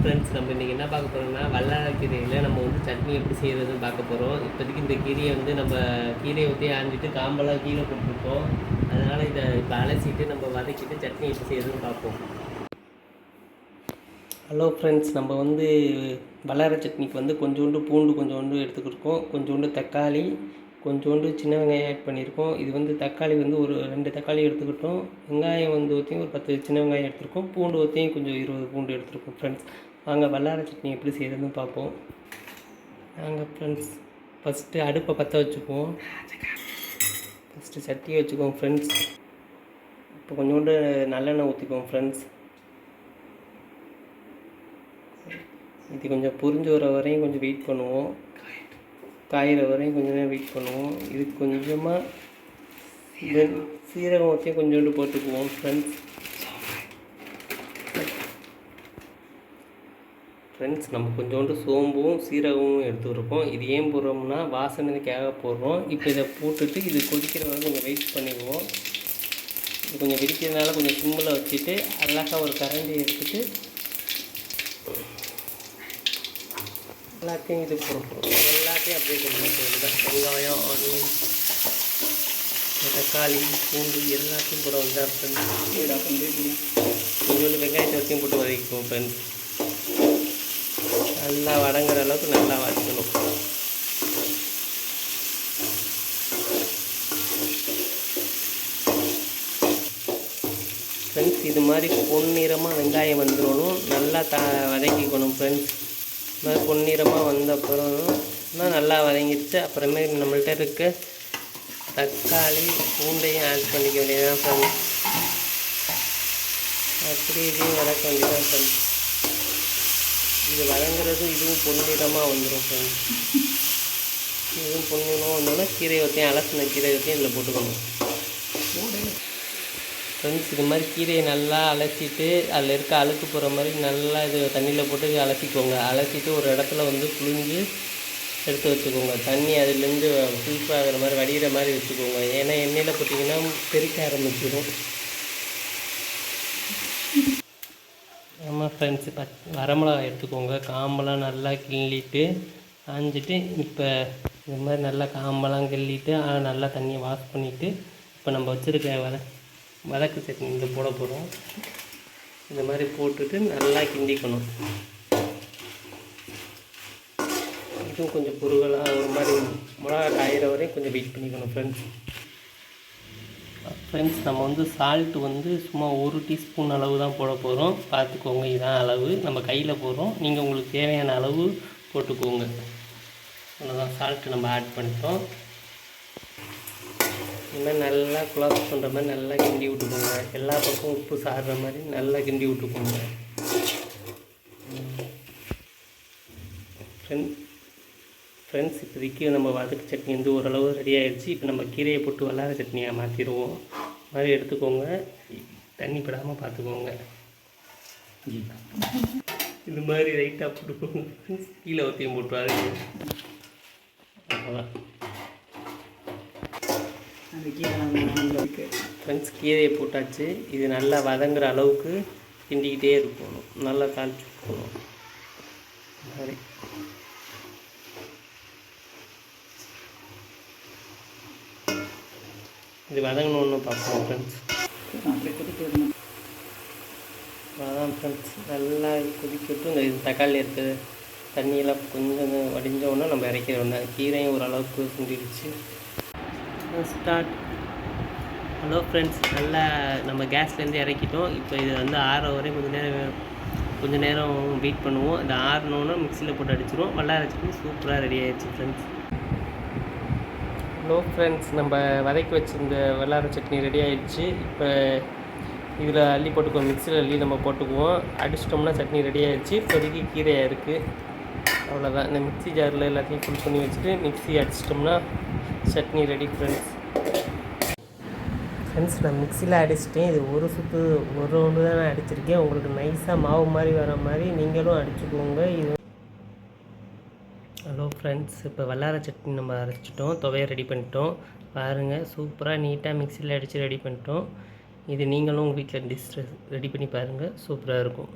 Friends நம்ம இன்றைக்கி என்ன பார்க்க போகிறோம்னா வல்லாரக்கீரையில் நம்ம வந்து சட்னி எப்படி செய்கிறதுன்னு பார்க்க போகிறோம் இப்போதைக்கு இந்த கீரையை வந்து நம்ம கீரையை ஊற்றி ஆஞ்சிட்டு காம்பெல்லாம் கீழே போட்டிருக்கோம். அதனால் இதை இப்போ அலசிட்டு நம்ம வதக்கிட்டு சட்னி எப்படி செய்கிறதுன்னு பார்ப்போம். ஹலோ ஃப்ரெண்ட்ஸ் நம்ம வந்து வல்லார சட்னிக்கு வந்து கொஞ்சோண்டு பூண்டு கொஞ்சோண்டு எடுத்துக்கிருக்கோம். கொஞ்சோண்டு தக்காளி கொஞ்சோண்டு சின்ன வெங்காயம் ஆட் பண்ணியிருக்கோம். இது வந்து தக்காளி வந்து ஒரு ரெண்டு தக்காளி எடுத்துக்கிட்டோம். வெங்காயம் வந்து ஊற்றியும் ஒரு பத்து சின்ன வெங்காயம் எடுத்துருக்கோம். பூண்டு ஊற்றியும் கொஞ்சம் இருபது பூண்டு எடுத்துருக்கோம் ஃப்ரெண்ட்ஸ் வாங்க வல்லார சட்னி எப்படி செய்கிறதுன்னு பார்ப்போம் நாங்கள் ஃப்ரெண்ட்ஸ் ஃபஸ்ட்டு அடுப்பை பற்ற வச்சுக்குவோம். ஃபஸ்ட்டு சட்டியை வச்சுக்குவோம் ஃப்ரெண்ட்ஸ் இப்போ கொஞ்சோண்டு நல்லெண்ணெய் ஊற்றிக்குவோம் ஃப்ரெண்ட்ஸ் இது கொஞ்சம் புரிஞ்சு வர வரையும் கொஞ்சம் வெயிட் பண்ணுவோம். காயிற வரையும் கொஞ்ச நேரம் வெயிட் பண்ணுவோம். இது கொஞ்சமாக சீரகம் வச்சே கொஞ்சோண்டு போட்டுக்குவோம் ஃப்ரெண்ட்ஸ் ஃப்ரெண்ட்ஸ் நம்ம கொஞ்சோண்டு சோம்பும் சீரகமும் எடுத்துருக்கோம். இது ஏன் போடுறோம்னா வாசனைக்காக போடுறோம். இப்போ இதை போட்டுட்டு இது கொதிக்கிற வரை கொஞ்சம் வெயிட் பண்ணிக்குவோம். இது கொஞ்சம் வெடிக்கிறதுனால கொஞ்சம் சிம்மில் வச்சுட்டு அழகாக ஒரு கரண்டி எடுத்துட்டு எல்லாத்தையும் இது போடுறோம். எல்லாத்தையும் அப்படியே கொஞ்சம் போடுதான் வெங்காயம் ஆனியன் தக்காளி பூண்டு எல்லாத்தையும் போட வந்தால் ஃப்ரெண்ட்ஸ் கொஞ்சோண்டு வெங்காயத்தை வரைக்கும் போட்டு வதக்கிக்குவோம் ஃப்ரெண்ட்ஸ் நல்லா வடங்குற அளவுக்கு நல்லா வதக்கணும். ஃப்ரெண்ட்ஸ் இது மாதிரி பொன்னிறமாக வெங்காயம் வந்துடணும். நல்லா த வதக்கிக்கணும் ஃப்ரெண்ட்ஸ் இது மாதிரி பொன்னிறமாக வந்த அப்புறம் நல்லா வதங்கிடுச்சு. அப்புறமே நம்மள்ட்ட இருக்க தக்காளி பூண்டையும் ஆட் பண்ணிக்க வேண்டியதான் ஃப்ரெண்ட்ஸ் அப்படி இதையும் வதக்க வேண்டியதான் ஃப்ரெண்ட்ஸ் இது வதங்குறது இதுவும் பொன்னிறமாக வந்துடும் ஃப்ரெண்ட்ஸ் இதுவும் பொன்னிறமாக வந்தோன்னா கீரை வத்தையும் அலசின கீரை வத்தையும் இதில் போட்டுக்கணும் ஃப்ரெண்ட்ஸ் இது மாதிரி கீரையை நல்லா அலசிட்டு அதில் இருக்க அழுக்கு போகிற மாதிரி நல்லா இது தண்ணியில் போட்டு அலசிக்கோங்க. அலசிட்டு ஒரு இடத்துல வந்து புழிஞ்சு எடுத்து வச்சுக்கோங்க. தண்ணி அதுலேருந்து ஃபில்ஃப் ஆகிற மாதிரி வடிகிற மாதிரி வச்சுக்கோங்க. ஏன்னா எண்ணெயில் போட்டிங்கன்னா பெருக்க ஆரம்பிச்சிடும் நம்ம ஃப்ரெண்ட்ஸ் பச் வரமிளகா எடுத்துக்கோங்க. காம்பெல்லாம் நல்லா கிள்ளிட்டு காஞ்சிட்டு இப்போ இது மாதிரி நல்லா காம்பெல்லாம் கிள்ளிட்டு ஆ, நல்லா தண்ணியை வாஷ் பண்ணிவிட்டு இப்போ நம்ம வச்சுருக்க வர வதக்கு சட்னி இந்த போட போகிறோம் இந்த மாதிரி போட்டுட்டு நல்லா கிண்டிக்கணும். இதுவும் கொஞ்சம் புருகலாக ஒரு மாதிரி மிளகா காயிற வரையும் கொஞ்சம் வெயிட் பண்ணிக்கணும் ஃப்ரெண்ட்ஸ் ஃப்ரெண்ட்ஸ் நம்ம வந்து சால்ட்டு வந்து சும்மா ஒரு டீஸ்பூன் அளவு தான் போட போகிறோம் பார்த்துக்கோங்க இதான் அளவு. நம்ம கையில் போடுறோம். நீங்கள் உங்களுக்கு தேவையான அளவு போட்டுக்கோங்க. அவ்வளோதான் சால்ட்டு நம்ம ஆட் பண்ணிட்டோம். இனிமேல் மாதிரி நல்லா குலாஸ் பண்ணுற மாதிரி நல்லா கிண்டி விட்டுக்கோங்க. எல்லா பக்கமும் உப்பு சாடுற மாதிரி நல்லா கிண்டி விட்டுக்கோங்க. ஃப்ரெண்ட் ஃப்ரெண்ட்ஸ் இப்போதைக்கு நம்ம வதக்கு சட்னி வந்து ஓரளவு ரெடி ஆயிடுச்சு. இப்போ நம்ம கீரையை போட்டு வல்லார சட்னியாக மாற்றிடுவோம் மாதிரி எடுத்துக்கோங்க. தண்ணி படாமல் பார்த்துக்கோங்க. இது மாதிரி ரைட்டாக போட்டுக்கோங்க. கீழே ஊற்றியும் போட்டுவாரு அவ்வளோதான் ஃப்ரெண்ட்ஸ் கீரையை போட்டாச்சு. இது நல்லா வதங்குற அளவுக்கு கிண்டிக்கிட்டே இருக்கணும். நல்லா தாளிச்சு விட்டுக்கணும் மாதிரி. இது வதங்கணும்னு பார்ப்போம் ஃப்ரெண்ட்ஸ் அதான் ஃப்ரெண்ட்ஸ் நல்லா கொதிக்கட்டும் இந்த இது தக்காளி இருக்குது தண்ணியெல்லாம் கொஞ்சம் வடிஞ்ச உடனே நம்ம இறக்கிற உடனே கீரையும் ஓரளவுக்கு சுண்டிடுச்சு ஸ்டார்ட் ஹலோ ஃப்ரெண்ட்ஸ் நல்லா நம்ம கேஸ்லேருந்து இறக்கிட்டோம். இப்போ இது வந்து ஆற வரையும் கொஞ்சம் நேரம் கொஞ்சம் நேரம் வெயிட் பண்ணுவோம். இது ஆறுனோன்னா மிக்சியில் போட்டு அடிச்சிருவோம். நல்லா அரைச்சிட்டு சூப்பராக ரெடி ஆயிடுச்சு ஃப்ரெண்ட்ஸ் ஹலோ ஃப்ரெண்ட்ஸ் நம்ம வதக்கி வச்சிருந்த வல்லார சட்னி ரெடி ஆகிடுச்சு இப்போ இதில் அள்ளி போட்டுக்குவோம் மிக்சியில் அள்ளி நம்ம போட்டுக்குவோம். அடிச்சிட்டோம்னா சட்னி ரெடி ஆகிடுச்சு இப்போதைக்கு கீரையாக இருக்குது அவ்வளோதான் இந்த மிக்ஸி ஜாரில் எல்லாத்தையும் ஃபுல் பண்ணி வச்சுட்டு மிக்ஸி அடிச்சிட்டோம்னா சட்னி ரெடி ஃப்ரெண்ட்ஸ் ஃப்ரெண்ட்ஸ் நான் மிக்சியில் அடிச்சிட்டேன். இது ஒரு சுற்று ஒரு ஒன்று தான் நான் அடிச்சிருக்கேன். உங்களுக்கு நைஸாக மாவு மாதிரி வர மாதிரி நீங்களும் அடிச்சுக்கோங்க. இது ஃப்ரெண்ட்ஸ் இப்போ வல்லார சட்னி நம்ம அரைச்சிட்டோம் துவையை ரெடி பண்ணிட்டோம். பாருங்கள் சூப்பராக நீட்டாக மிக்சியில் அடித்து ரெடி பண்ணிட்டோம். இது நீங்களும் உங்கள் வீட்டில் டிஷ் ரெடி பண்ணி பாருங்கள் சூப்பராக இருக்கும்.